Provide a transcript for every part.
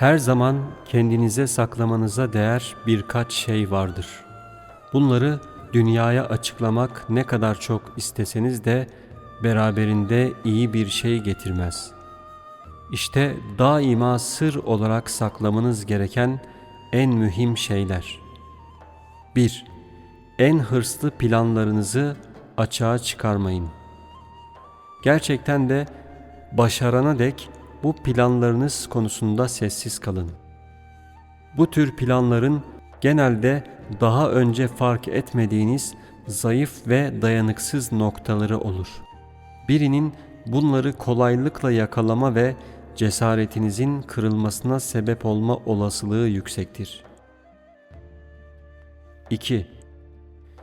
Her zaman kendinize saklamanıza değer birkaç şey vardır. Bunları dünyaya açıklamak ne kadar çok isteseniz de beraberinde iyi bir şey getirmez. İşte daima sır olarak saklamanız gereken en mühim şeyler. 1. En hırslı planlarınızı açığa çıkarmayın. Gerçekten de başarana dek bu planlarınız konusunda sessiz kalın. Bu tür planların genelde daha önce fark etmediğiniz zayıf ve dayanıksız noktaları olur. Birinin bunları kolaylıkla yakalama ve cesaretinizin kırılmasına sebep olma olasılığı yüksektir. 2.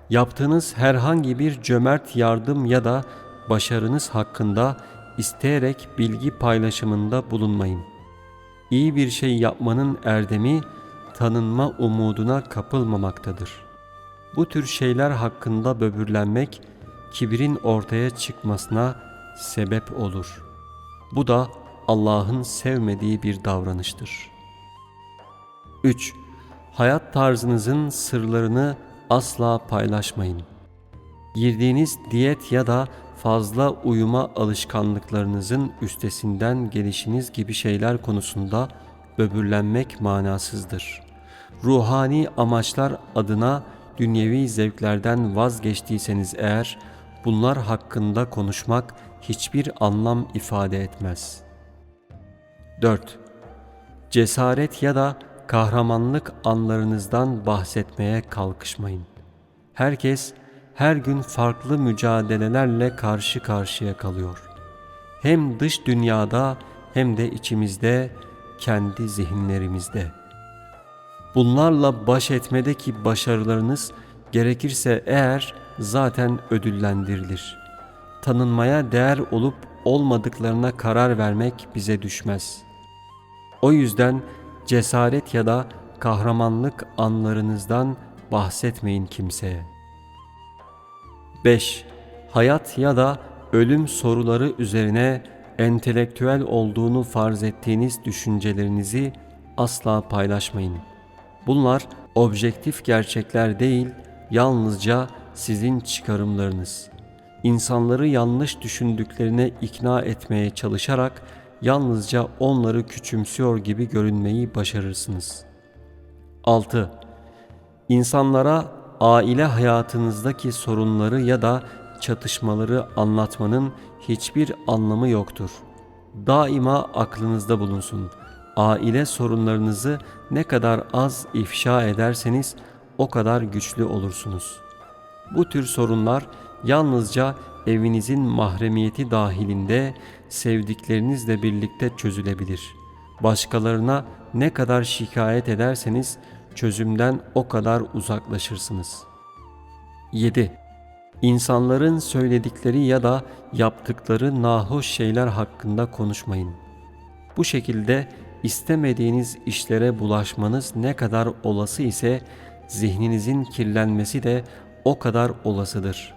Yaptığınız herhangi bir cömert yardım ya da başarınız hakkında isteyerek bilgi paylaşımında bulunmayın. İyi bir şey yapmanın erdemi tanınma umuduna kapılmamaktadır. Bu tür şeyler hakkında böbürlenmek kibrin ortaya çıkmasına sebep olur. Bu da Allah'ın sevmediği bir davranıştır. 3. Hayat tarzınızın sırlarını asla paylaşmayın. Girdiğiniz diyet ya da fazla uyuma alışkanlıklarınızın üstesinden gelişiniz gibi şeyler konusunda böbürlenmek manasızdır. Ruhani amaçlar adına dünyevi zevklerden vazgeçtiyseniz eğer bunlar hakkında konuşmak hiçbir anlam ifade etmez. 4. Cesaret ya da kahramanlık anlarınızdan bahsetmeye kalkışmayın. Herkes her gün farklı mücadelelerle karşı karşıya kalıyor. Hem dış dünyada hem de içimizde, kendi zihinlerimizde. Bunlarla baş etmedeki başarılarınız gerekirse eğer zaten ödüllendirilir. Tanınmaya değer olup olmadıklarına karar vermek bize düşmez. O yüzden cesaret ya da kahramanlık anlarınızdan bahsetmeyin kimseye. 5. Hayat ya da ölüm soruları üzerine entelektüel olduğunu farz ettiğiniz düşüncelerinizi asla paylaşmayın. Bunlar objektif gerçekler değil, yalnızca sizin çıkarımlarınız. İnsanları yanlış düşündüklerine ikna etmeye çalışarak yalnızca onları küçümsüyor gibi görünmeyi başarırsınız. 6. İnsanlara aile hayatınızdaki sorunları ya da çatışmaları anlatmanın hiçbir anlamı yoktur. Daima aklınızda bulunsun. Aile sorunlarınızı ne kadar az ifşa ederseniz o kadar güçlü olursunuz. Bu tür sorunlar yalnızca evinizin mahremiyeti dahilinde sevdiklerinizle birlikte çözülebilir. Başkalarına ne kadar şikayet ederseniz çözümden o kadar uzaklaşırsınız. 7. İnsanların söyledikleri ya da yaptıkları nahoş şeyler hakkında konuşmayın. Bu şekilde istemediğiniz işlere bulaşmanız ne kadar olası ise zihninizin kirlenmesi de o kadar olasıdır.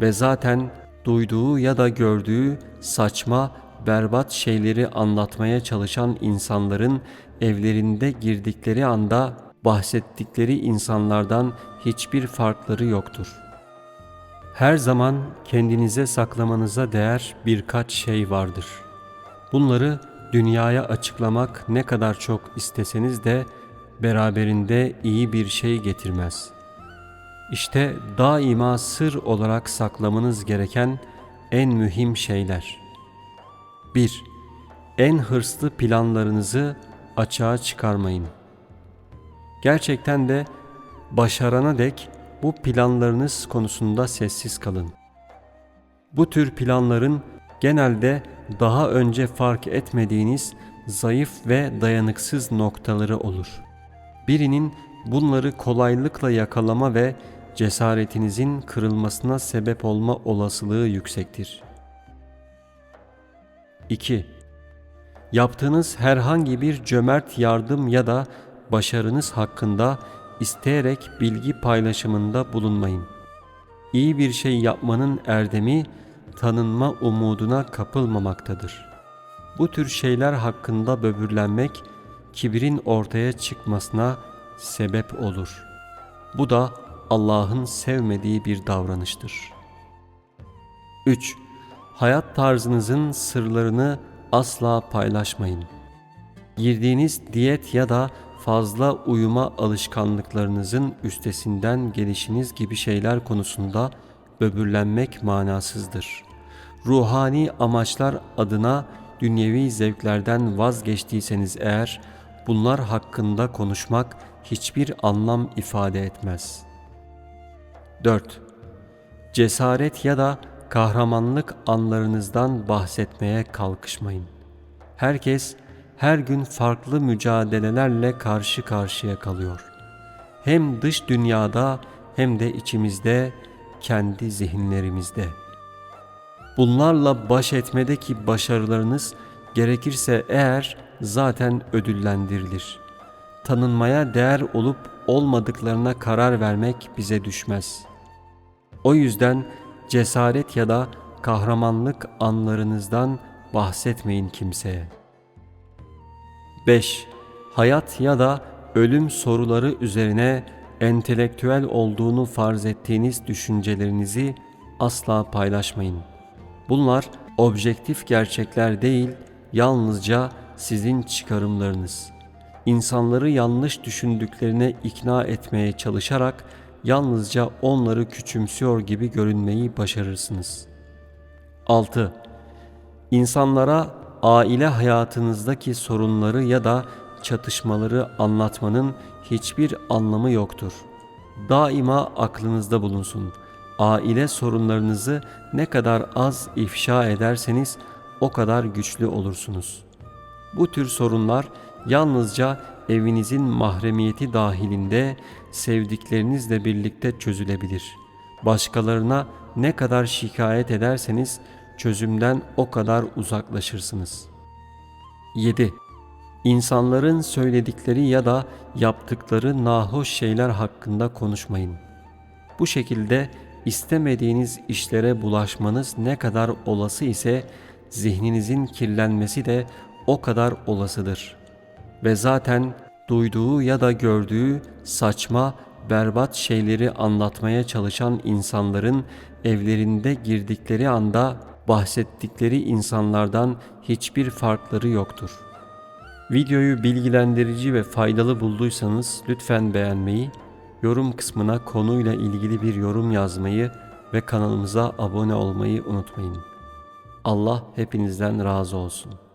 Ve zaten duyduğu ya da gördüğü saçma, berbat şeyleri anlatmaya çalışan insanların evlerinde girdikleri anda bahsettikleri insanlardan hiçbir farkları yoktur. Her zaman kendinize saklamanıza değer birkaç şey vardır. Bunları dünyaya açıklamak ne kadar çok isteseniz de beraberinde iyi bir şey getirmez. İşte daima sır olarak saklamanız gereken en mühim şeyler. 1. En hırslı planlarınızı açığa çıkarmayın. Gerçekten de başarana dek bu planlarınız konusunda sessiz kalın. Bu tür planların genelde daha önce fark etmediğiniz zayıf ve dayanıksız noktaları olur. Birinin bunları kolaylıkla yakalama ve cesaretinizin kırılmasına sebep olma olasılığı yüksektir. 2. Yaptığınız herhangi bir cömert yardım ya da başarınız hakkında isteyerek bilgi paylaşımında bulunmayın. İyi bir şey yapmanın erdemi tanınma umuduna kapılmamaktadır. Bu tür şeyler hakkında böbürlenmek kibrin ortaya çıkmasına sebep olur. Bu da Allah'ın sevmediği bir davranıştır. 3. Hayat tarzınızın sırlarını asla paylaşmayın. Girdiğiniz diyet ya da fazla uyuma alışkanlıklarınızın üstesinden gelişiniz gibi şeyler konusunda böbürlenmek manasızdır. Ruhani amaçlar adına dünyevi zevklerden vazgeçtiyseniz eğer bunlar hakkında konuşmak hiçbir anlam ifade etmez. 4. Cesaret ya da kahramanlık anlarınızdan bahsetmeye kalkışmayın. Herkes her gün farklı mücadelelerle karşı karşıya kalıyor. Hem dış dünyada hem de içimizde, kendi zihinlerimizde. Bunlarla baş etmedeki başarılarınız gerekirse eğer zaten ödüllendirilir. Tanınmaya değer olup olmadıklarına karar vermek bize düşmez. O yüzden cesaret ya da kahramanlık anlarınızdan bahsetmeyin kimseye. 5. Hayat ya da ölüm soruları üzerine entelektüel olduğunu farz ettiğiniz düşüncelerinizi asla paylaşmayın. Bunlar objektif gerçekler değil, yalnızca sizin çıkarımlarınız. İnsanları yanlış düşündüklerine ikna etmeye çalışarak yalnızca onları küçümsüyor gibi görünmeyi başarırsınız. 6. İnsanlara aile hayatınızdaki sorunları ya da çatışmaları anlatmanın hiçbir anlamı yoktur. Daima aklınızda bulunsun. Aile sorunlarınızı ne kadar az ifşa ederseniz o kadar güçlü olursunuz. Bu tür sorunlar yalnızca evinizin mahremiyeti dahilinde sevdiklerinizle birlikte çözülebilir. Başkalarına ne kadar şikayet ederseniz çözümden o kadar uzaklaşırsınız. 7. İnsanların söyledikleri ya da yaptıkları nahoş şeyler hakkında konuşmayın. Bu şekilde istemediğiniz işlere bulaşmanız ne kadar olası ise zihninizin kirlenmesi de o kadar olasıdır. Ve zaten duyduğu ya da gördüğü saçma, berbat şeyleri anlatmaya çalışan insanların evlerinde girdikleri anda bahsettikleri insanlardan hiçbir farkları yoktur. Videoyu bilgilendirici ve faydalı bulduysanız lütfen beğenmeyi, yorum kısmına konuyla ilgili bir yorum yazmayı ve kanalımıza abone olmayı unutmayın. Allah hepinizden razı olsun.